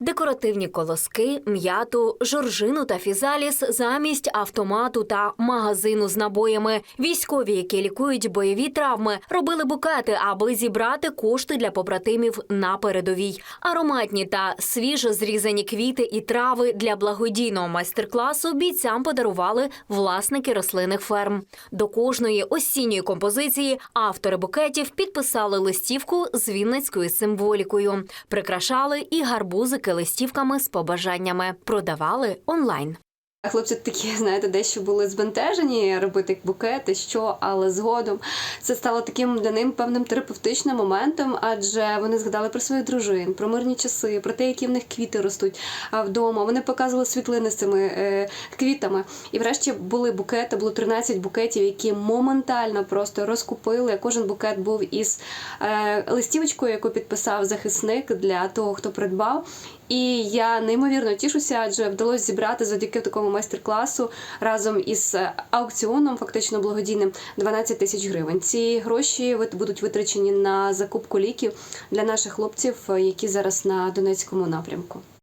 Декоративні колоски, м'яту, жоржину та фізаліс замість автомату та магазину з набоями. Військові, які лікують бойові травми, робили букети, аби зібрати кошти для побратимів на передовій. Ароматні та свіжо зрізані квіти і трави для благодійного майстер-класу бійцям подарували власники рослинних ферм. До кожної осінньої композиції автори букетів підписали листівку з вінницькою символікою, прикрашали і гарбузики листівками з побажаннями, продавали онлайн. Хлопці такі, знаєте, дещо були збентежені робити букети, що, але згодом це стало таким для них певним терапевтичним моментом, адже вони згадали про своїх дружин, про мирні часи, про те, які в них квіти ростуть вдома. Вони показували світлини з цими е, квітами. І врешті були букети, було 13 букетів, які моментально просто розкупили. Кожен букет був із е, листівочкою, яку підписав захисник для того, хто придбав. І я неймовірно тішуся, адже вдалося зібрати завдяки такому майстер-класу разом із е, аукціоном, фактично благодійним, 12 тисяч гривень. Ці гроші будуть витрачені на закупку ліків для наших хлопців, е, які зараз на Донецькому напрямку.